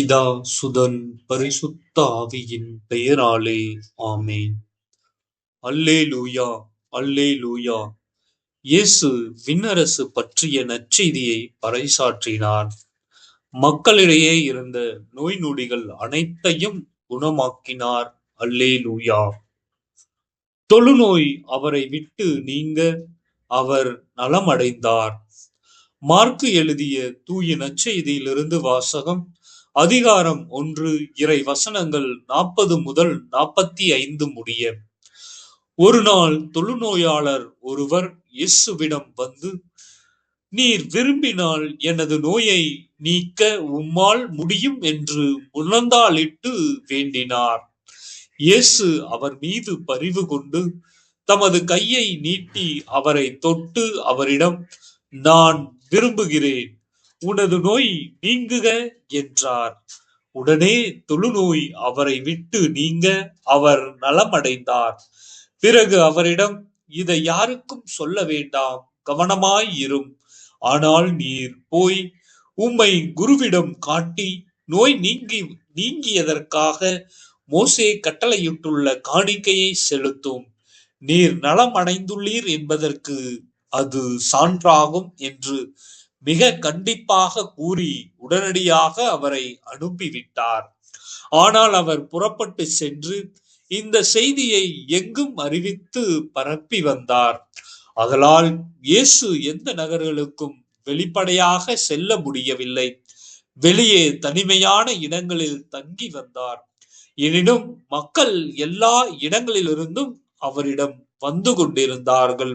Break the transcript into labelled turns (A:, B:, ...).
A: பிதா சுதன் பரிசுத்த ஆவியின் பெயராலே ஆமேன். அல்லே லூயா அல்லே லூயா இயேசு விண்ணரசு பற்றிய நற்செய்தியை பறைசாற்றினார். மக்களிடையே இருந்த நோய் நொடிகள் அனைத்தையும் குணமாக்கினார். அல்லே லூயா தொழுநோய் அவரை விட்டு நீங்க அவர் நலமடைந்தார். மார்க்கு எழுதிய தூய நற்செய்தியிலிருந்து வாசகம் அதிகாரம் ஒன்று இறை வசனங்கள் நாற்பது முதல் நாற்பத்தி ஐந்து முடிய. ஒரு நாள் தொழுநோயாளர் ஒருவர் இயேசுவிடம் வந்து நீர் விரும்பினால் எனது நோயை நீக்க உம்மால் முடியும் என்று முழந்தாளிட்டு வேண்டினார். இயேசு அவர் மீது பரிவு கொண்டு தமது கையை நீட்டி அவரை தொட்டு அவரிடம் நான் விரும்புகிறேன் உனது நோய் நீங்குக என்றார். உடனே தொழுநோய் அவரை விட்டு நீங்க அவர் நலமடைந்தார். பிறகு அவரிடம் இதை யாருக்கும் சொல்ல வேண்டாம் கவனமாய் இரும் ஆனால் நீர் போய் உம்மை குருவிடம் காட்டி நோய் நீங்கி நீங்கியதற்காக மோசே கட்டளையிட்டுள்ள காணிக்கையை செலுத்தும். நீர் நலம் அடைந்துள்ளீர் என்பதற்கு அது சான்றாகும் என்று மிக கண்டிப்பாக கூறி உடனடியாக அவரை அனுப்பிவிட்டார். ஆனால் அவர் புறப்பட்டு சென்று இந்த செய்தியை எங்கும் அறிவித்து பரப்பி வந்தார். அதனால் இயேசு எந்த நகர்களுக்கும் வெளிப்படையாக செல்ல முடியவில்லை. வெளியே தனிமையான இடங்களில் தங்கி வந்தார். எனினும் மக்கள் எல்லா இடங்களிலிருந்தும் அவரிடம் வந்து கொண்டிருந்தார்கள்.